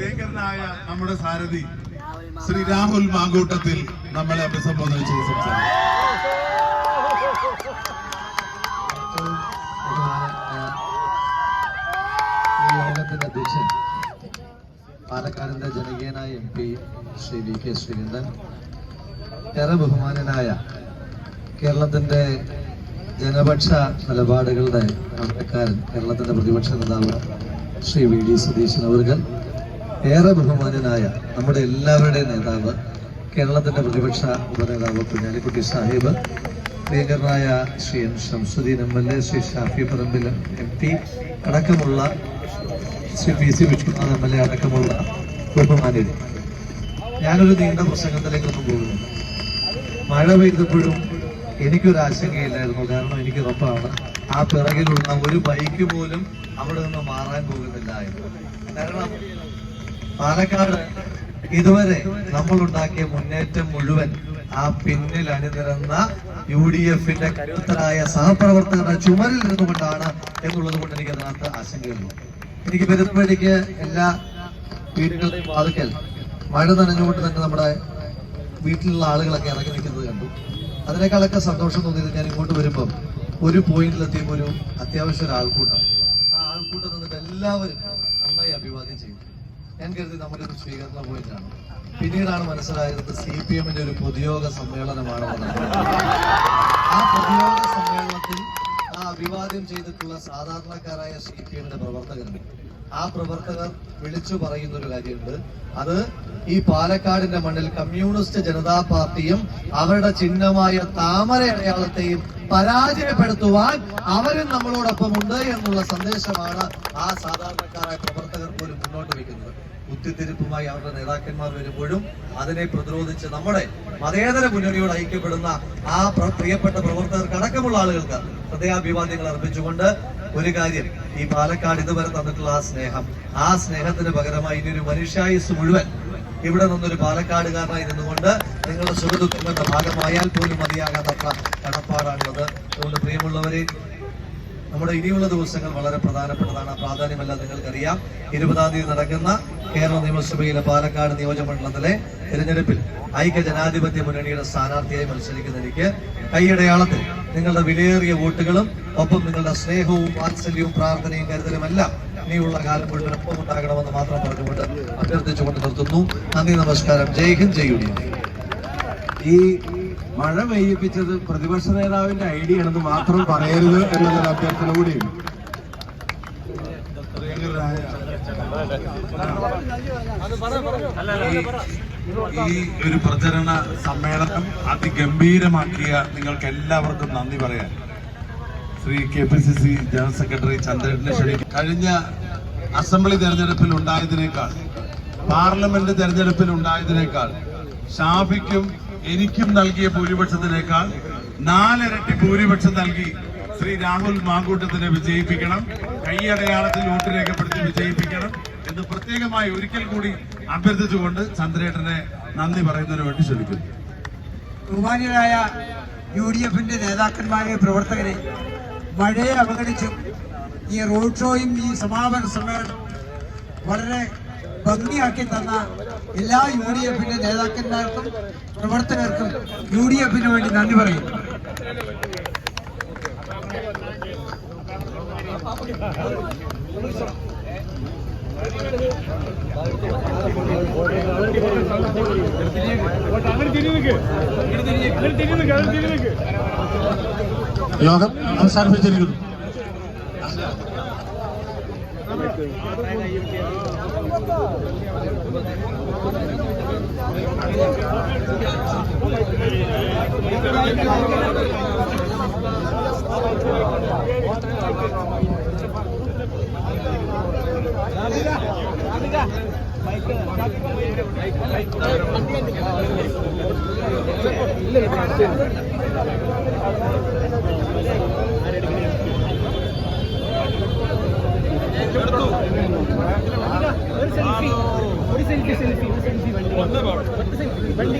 നമ്മുടെ സാരഥി ശ്രീ രാഹുൽ മാങ്കൂട്ടത്തിൽ നമ്മളെ അഭിസംബോധന ചെയ്ത് സംസാരിക്കും പാലക്കാടിന്റെ ജനകീയനായ M P Shri V K Sreekandan ഏറെ ബഹുമാനനായ കേരളത്തിന്റെ ജനപക്ഷ നിലപാടുകളുടെ നടക്കാരൻ കേരളത്തിന്റെ പ്രതിപക്ഷ നേതാവ് ശ്രീ വി ഡി സതീശൻ അവർകൾ. ഏറെ ബഹുമാനനായ നമ്മുടെ എല്ലാവരുടെയും നേതാവ് കേരളത്തിന്റെ പ്രതിപക്ഷ ഉപനേതാവ് Kunhalikutty Sahib സ്പീക്കറായ Shri N Shamsuddin M L A Shri Shafi Parambil M P അടക്കമുള്ള Shri P C Vishnunath M L A അടക്കമുള്ള ബഹുമാന്യരെ. ഞാനൊരു നീണ്ട പ്രസംഗത്തിലേക്കൊന്നും പോകുന്നു മഴ പെയ്തപ്പോഴും എനിക്കൊരു ആശങ്കയില്ലായിരുന്നു. കാരണം എനിക്ക് ഉറപ്പാണ് ആ പിറകിലുള്ള ഒരു ബൈക്ക് പോലും അവിടെ നിന്ന് മാറാൻ പോകുന്നില്ല എന്ന്. കാരണം പാലക്കാട്. ഇതുവരെ നമ്മൾ ഉണ്ടാക്കിയ മുന്നേറ്റം മുഴുവൻ ആ പിന്നിൽ അണിനിരന്ന യു ഡി എഫിന്റെ കരുത്തരായ സഹപ്രവർത്തകരുടെ ചുമരിൽ നിന്നുകൊണ്ടാണ് എന്നുള്ളത് കൊണ്ട് എനിക്ക് അതിനകത്ത് ആശങ്കയുള്ളൂ എനിക്ക് പെരുമ്പടിക്ക് എല്ലാ വീടുകളുടെയും വാതിക്കൽ മഴ നനഞ്ഞുകൊണ്ട് തന്നെ നമ്മുടെ വീട്ടിലുള്ള ആളുകളൊക്കെ ഇറങ്ങി നിൽക്കുന്നത് കണ്ടു. അതിനേക്കാളൊക്കെ സന്തോഷം തോന്നിയത് ഞാൻ ഇങ്ങോട്ട് വരുമ്പം ഒരു പോയിന്റിലെത്തിയപ്പോൾ ഒരു അത്യാവശ്യം ഒരു ആൾക്കൂട്ടം ആ ആൾക്കൂട്ടം എല്ലാവരും ഞാൻ കരുതി നമ്മുടെ ഒരു സ്വീകരണ പോയിന്റാണ് പിന്നീടാണ് മനസ്സിലായത് സി പി എമ്മിന്റെ ഒരു പൊതുയോഗ സമ്മേളനമാണ്. ആ പൊതുയോഗ സമ്മേളനത്തിൽ ആ അഭിവാദ്യം ചെയ്തിട്ടുള്ള സാധാരണക്കാരായ സി പി എമ്മിന്റെ പ്രവർത്തകരുണ്ട്. ആ പ്രവർത്തകർ വിളിച്ചു പറയുന്ന ഒരു കാര്യമുണ്ട്. അത് ഈ പാലക്കാടിന്റെ മണ്ണിൽ കമ്മ്യൂണിസ്റ്റ് ജനതാ പാർട്ടിയും അവരുടെ ചിഹ്നമായ താമര അടയാളത്തെയും പരാജയപ്പെടുത്തുവാൻ അവരും നമ്മളോടൊപ്പം ഉണ്ട് എന്നുള്ള സന്ദേശമാണ് ആ സാധാരണക്കാരായ പ്രവർത്തകർ പോലും മുന്നോട്ട് വയ്ക്കുന്നത്. കുത്തിത്തിരിപ്പുമായി അവരുടെ നേതാക്കന്മാർ വരുമ്പോഴും അതിനെ പ്രതിരോധിച്ച് നമ്മുടെ മതേതര മുന്നണിയോട് ഐക്യപ്പെടുന്ന ആ പ്രിയപ്പെട്ട പ്രവർത്തകർക്ക് അടക്കമുള്ള ആളുകൾക്ക് ഹൃദയാഭിവാദ്യങ്ങൾ അർപ്പിച്ചുകൊണ്ട് ഒരു കാര്യം ഈ പാലക്കാട് ഇതുവരെ തന്നിട്ടുള്ള ആ സ്നേഹം. ആ സ്നേഹത്തിന് പകരമായി ഇനി ഒരു മനുഷ്യായുസ് മുഴുവൻ ഇവിടെ നിന്നൊരു പാലക്കാടുകാരനായി നിന്നുകൊണ്ട് നിങ്ങളുടെ സുഹൃത്തുക്കളുടെ ഭാഗമായാൽ പോലും മതിയാകാത്തത്ര കടപ്പാടാണുള്ളത്. അതുകൊണ്ട് പ്രിയമുള്ളവരെ നമ്മുടെ ഇനിയുള്ള ദിവസങ്ങൾ വളരെ പ്രധാനപ്പെട്ടതാണ്. പ്രാധാന്യമല്ല നിങ്ങൾക്കറിയാം. ഇരുപതാം തീയതി നടക്കുന്ന കേരള നിയമസഭയിലെ പാലക്കാട് നിയോജകമണ്ഡലത്തിലെ തിരഞ്ഞെടുപ്പിൽ ഐക്യ ജനാധിപത്യ മുന്നണിയുടെ സ്ഥാനാർത്ഥിയായി മത്സരിക്കുന്ന എനിക്ക് കൈയടയാളത്തിൽ നിങ്ങളുടെ വിലയേറിയ വോട്ടുകളും ഒപ്പം നിങ്ങളുടെ സ്നേഹവും വാത്സല്യവും പ്രാർത്ഥനയും കരുതലുമെല്ലാം ഇനിയുള്ള കാലം മുഴുവൻ ഒപ്പം ഉണ്ടാകണമെന്ന് മാത്രം പറഞ്ഞുകൊണ്ട് അഭ്യർത്ഥിച്ചുകൊണ്ട് നിർത്തുന്നു. നന്ദി നമസ്കാരം. ജയ് ഹിന്ദ് ജയ്. ഈ മഴ പെയ്യിപ്പിച്ചത് പ്രതിപക്ഷ നേതാവിന്റെ ഐഡിയ ആണെന്ന് മാത്രം പറയരുത് എന്നൊരു അഭ്യർത്ഥന കൂടിയുണ്ട്. ഈ ഒരു പ്രചരണ സമ്മേളനം അതിഗംഭീരമാക്കിയ നിങ്ങൾക്ക് എല്ലാവർക്കും നന്ദി പറയാൻ. Shri K P C C general secretary ചന്ദ്രനെ ക്ഷണിക്കും കഴിഞ്ഞ അസംബ്ലി തെരഞ്ഞെടുപ്പിൽ ഉണ്ടായതിനേക്കാൾ പാർലമെന്റ് തെരഞ്ഞെടുപ്പിൽ ഉണ്ടായതിനേക്കാൾ ഷാഫിക്കും എനിക്കും നൽകിയ ഭൂരിപക്ഷത്തിനേക്കാൾ നാലിരട്ടി ഭൂരിപക്ഷം നൽകി ശ്രീ രാഹുൽ മാങ്കൂട്ടത്തിനെ വിജയിപ്പിക്കണം. കൈയടയാളത്തിൽ വോട്ട് രേഖപ്പെടുത്തി വിജയിപ്പിക്കണം എന്ന് പ്രത്യേകമായി ഒരിക്കൽ കൂടി അഭ്യർത്ഥിച്ചുകൊണ്ട് ചന്ദ്രേട്ടനെ നന്ദി പറയുന്നതിന് വേണ്ടി ക്ഷണിക്കുന്നു. ബഹുമാന്യരായ യു ഡി എഫിന്റെ നേതാക്കന്മാരെ പ്രവർത്തകരെ മഴയെ അവഗണിച്ചും ഈ റോഡ് ഷോയും ഈ സമാപന സമ്മേളനം വളരെ ഭംഗിയാക്കി തന്ന എല്ലാ യു ഡി എഫിന്റെ നേതാക്കന്മാർക്കും പ്രവർത്തകർക്കും യു ഡി എഫിന് വേണ്ടി നന്ദി പറയും. യോഗം അവസാനിപ്പിച്ചിരിക്കുന്നു. ഒരു സെൽഫി സെൽഫി സെൽഫി വണ്ടി വണ്ടി